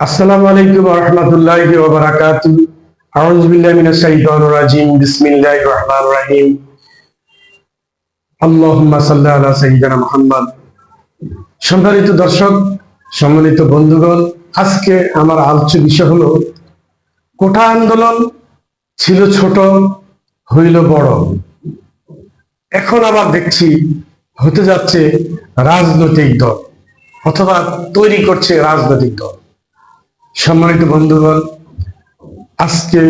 আসসালামু আলাইকুম রহমতুল্লাহি ওয়া বারাকাতুহু আউযু বিল্লাহি রাজিম। আল্লাহুম্মা আলা মুহাম্মদ। সম্মানিত দর্শক, সম্মানিত বন্ধুগণ, আজকে আমার আলোচ্য বিষয় হলো, কোঠা আন্দোলন ছিল ছোট, হইল বড়। এখন আবার দেখছি, হতে যাচ্ছে রাজনৈতিক দল, অথবা তৈরি করছে রাজনৈতিক দল। সম্মানিত বন্ধুগণ, আজকে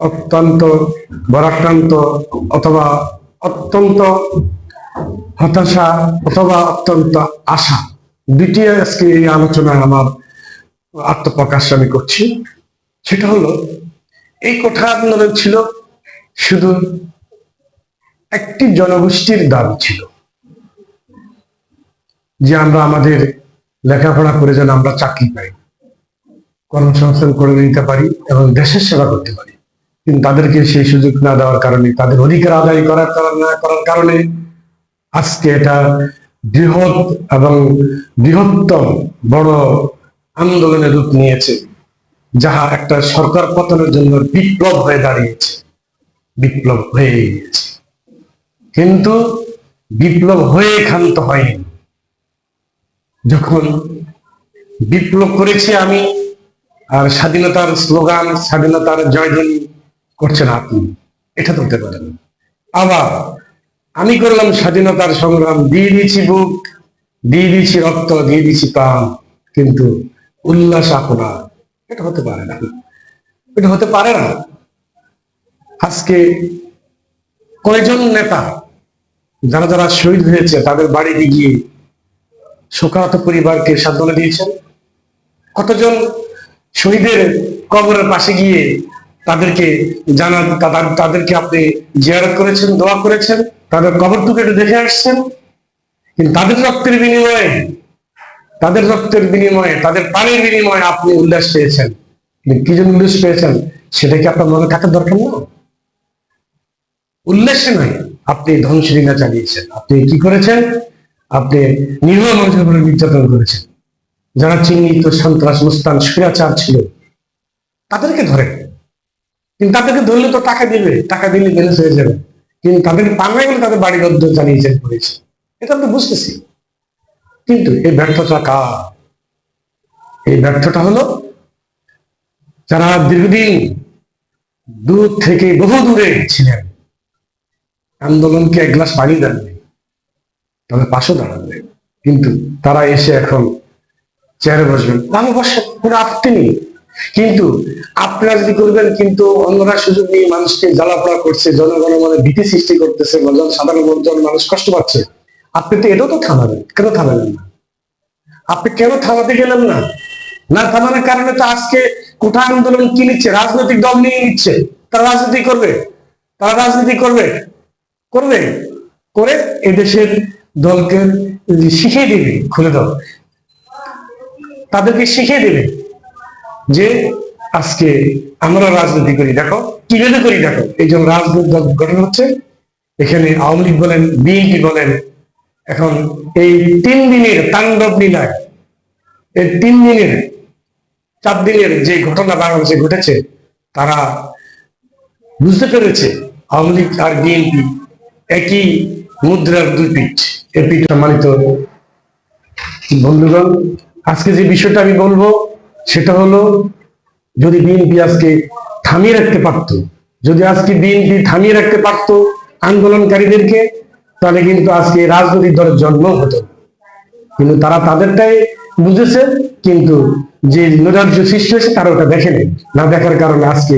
অত্যন্ত বরাক্রান্ত অথবা অত্যন্ত হতাশা অথবা অত্যন্ত আশা দুটি আজকে এই আলোচনায় আমার আত্মপ্রকাশ আমি করছি। সেটা হলো, এই কথা আন্দোলন ছিল, শুধু একটি জনগোষ্ঠীর দাবি ছিল যে আমরা আমাদের লেখাপড়া করে যেন আমরা চাকরি পাই। কর্মসংস্থান করে নিতে পারি এবং দেশের সেবা করতে পারি। কিন্তু তাদেরকে সেই সুযোগ না দেওয়ার কারণে, তাদের অধিকার আদায় করার কারণ- না করার কারণে আজকে এটা বৃহৎ এবং বৃহত্তম বড় আন্দোলনের রূপ নিয়েছে, যাহা একটা সরকার পতনের জন্য বিপ্লব হয়ে দাঁড়িয়েছে, বিপ্লব হয়ে গিয়েছে। কিন্তু বিপ্লব হয়ে ক্ষান্ত হয়নি। যখন বিপ্লব করেছি আমি আর স্বাধীনতার স্লোগান, স্বাধীনতার জয়ধ্বনি করছেন আপনি। এটা তো হতে আবার আমি করলাম স্বাধীনতার সংগ্রাম, দিয়ে দিয়েছি বুক, দিয়ে দিয়েছি রক্ত, দিয়ে দিয়েছি প্রাণ, কিন্তু উল্লাস আপনার এটা হতে পারে না। এটা হতে পারে না। আজকে কয়জন নেতা যারা যারা শহীদ হয়েছে, তাদের বাড়িতে গিয়ে শোকাহত পরিবারকে সান্ত্বনা দিয়েছেন? কতজন শহীদের কবরের পাশে গিয়ে তাদেরকে জানা, তাদের- তাদেরকে আপনি জিয়ারত করেছেন, দোয়া করেছেন, তাদের কবরটুকু একটু দেখে আসছেন। কিন্তু তাদের রক্তের বিনিময়ে, তাদের রক্তের বিনিময়ে, তাদের পানির বিনিময়ে আপনি উল্লাস পেয়েছেন। কি জন্য উল্লাস পেয়েছেন? সেটা কি আপনার মনে থাকার দরকার না? উল্লাসে নয়, আপনি ধ্বংসলীলা চালিয়েছেন। আপনি কি করেছেন? আপনি নির্মল মানুষের উপরে নির্যাতন করেছেন। যারা চিহ্নিত সন্ত্রাস মুস্তান স্বৈরাচার ছিল, তাদেরকে ধরে। কিন্তু তাদেরকে ধরলে তো টাকা দিবে, টাকা দিলে ম্যানেজ হয়ে যাবে। কিন্তু তাদেরকে পাঙ্গাই গেলে তাদের বাড়ি রদ্দ জানিয়েছেন করেছে। এটা আমরা বুঝতেছি। কিন্তু এই ব্যর্থতা কার? এই ব্যর্থটা হলো যারা দীর্ঘদিন দূর থেকে বহু দূরে ছিলেন, আন্দোলনকে এক গ্লাস পানি দেননি তবে পাশে দাঁড়াবে কিন্তু তারা এসে এখন চেয়ারে বসবেন। ভালো বসে, কোনো আপত্তি নেই। কিন্তু আপনারা যদি করবেন, কিন্তু অন্যরা সুযোগ নিয়ে মানুষকে জ্বালাপড়া করছে জনগণের মনে ভীতি সৃষ্টি করতেছে সাধারণ জন মানুষ কষ্ট পাচ্ছে, আপনি তো এটাও তো থামাবেন। কেন থামাবেন না? আপনি কেন থামাতে গেলেন না? না থামানোর কারণে তো আজকে কোঠা আন্দোলন কি নিচ্ছে? রাজনৈতিক দল নিয়ে নিচ্ছে। তারা রাজনীতি করবে। তারা রাজনীতি করবে। করবে। করে এদেশের দলকে শিখিয়ে দিবে, খুলে দাও। তাদেরকে শিখিয়ে দেবে যে আজকে আমরা রাজনীতি করি। দেখো, কীভাবে করি দেখো? এই জন্য রাজনৈতিক গঠন হচ্ছে, এখানে আওয়ামী লীগ বলেন, বিএনপি বলেন, এখন এই তিন দিনের তাণ্ডব লীলায় এই তিন দিনের, চার দিনের যে ঘটনা বাংলাদেশে ঘটেছে, তারা বুঝতে পেরেছে আওয়ামী লীগ আর বিএনপি একই মুদ্রার দুই পিঠ। এ পিঠ সম্মানিত বন্ধুগণ আজকে যে বিষয়টা আমি বলব, সেটা হলো যদি বিএনপি আজকে থামিয়ে রাখতে পারত, যদি আজকে বিএনপি থামিয়ে রাখতে পারত আন্দোলনকারীদেরকে, তাহলে কিন্তু আজকে রাজনৈতিক দলের জন্ম হতো। কিন্তু তারা তাদেরটাই বুঝেছে, কিন্তু যে নৈরাজ্য সৃষ্টি হয়েছে, তারা ওটা দেখে নেই না দেখার কারণে আজকে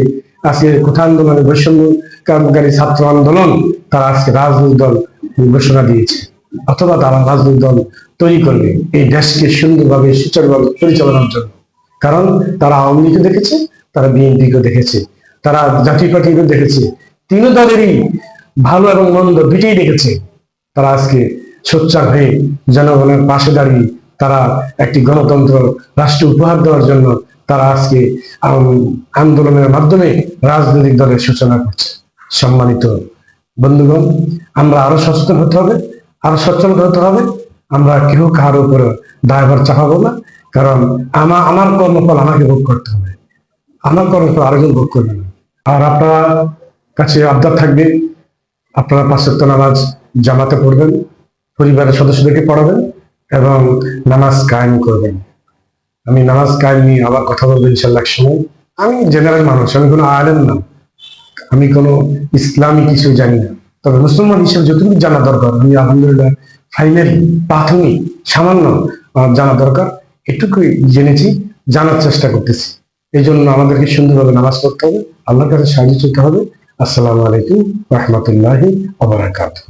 আজকে কোঠা আন্দোলনে বৈষম্যকারী ছাত্র আন্দোলন, তারা আজকে রাজনৈতিক দল ঘোষণা দিয়েছে। অথবা তারা রাজনৈতিক দল তৈরি করবে এই দেশকে সুন্দরভাবে সুচারুভাবে পরিচালনার জন্য। কারণ তারা আওয়ামী লীগকে দেখেছে, তারা বিএনপিকে দেখেছে, তারা জাতীয় পার্টিকে দেখেছে। তিন দলেরই ভালো এবং মন্দ দুইটাই দেখেছে। তারা আজকে সোচ্চার হয়ে জনগণের পাশে দাঁড়িয়ে তারা একটি গণতন্ত্র রাষ্ট্র উপহার দেওয়ার জন্য তারা আজকে আন্দোলনের মাধ্যমে রাজনৈতিক দলের সূচনা করছে। সম্মানিত বন্ধুগণ, আমরা আরও সচেতন হতে হবে। আরও সচেতন হতে হবে। আমরা কেউ কার উপরে দায়ভার চাপাবো না, কারণ আমার আমার কর্মফল আমাকে ভোগ করতে হবে। আমার কর্মফল আরেকজন ভোগ করবে না। আর আপনারা কাছে আবদার থাকবে, আপনারা পাঁচত্ব নামাজ জামাতে পড়বেন, পরিবারের সদস্যদেরকে পড়াবেন এবং নামাজ কায়েম করবেন। আমি নামাজ কায়েম নিয়ে আবার কথা বলব ইনশাল্লাহ সময়। আমি জেনারেল মানুষ, আমি কোনো আলেম না। আমি কোনো ইসলামী কিছু জানি না। তবে মুসলমান হিসেবে যতটুকু জানা দরকার, আমি আলহামদুলিল্লাহ ফাইনাল প্রাথমিক সামান্য জানা দরকার, এটুকুই জেনেছি, জানার চেষ্টা করতেছি। এই জন্য আমাদেরকে সুন্দরভাবে নামাজ পড়তে হবে, আল্লাহর কাছে সাহায্য করতে হবে। আসসালামু আলাইকুম রহমতুল্লাহি ওবরাকাতুহ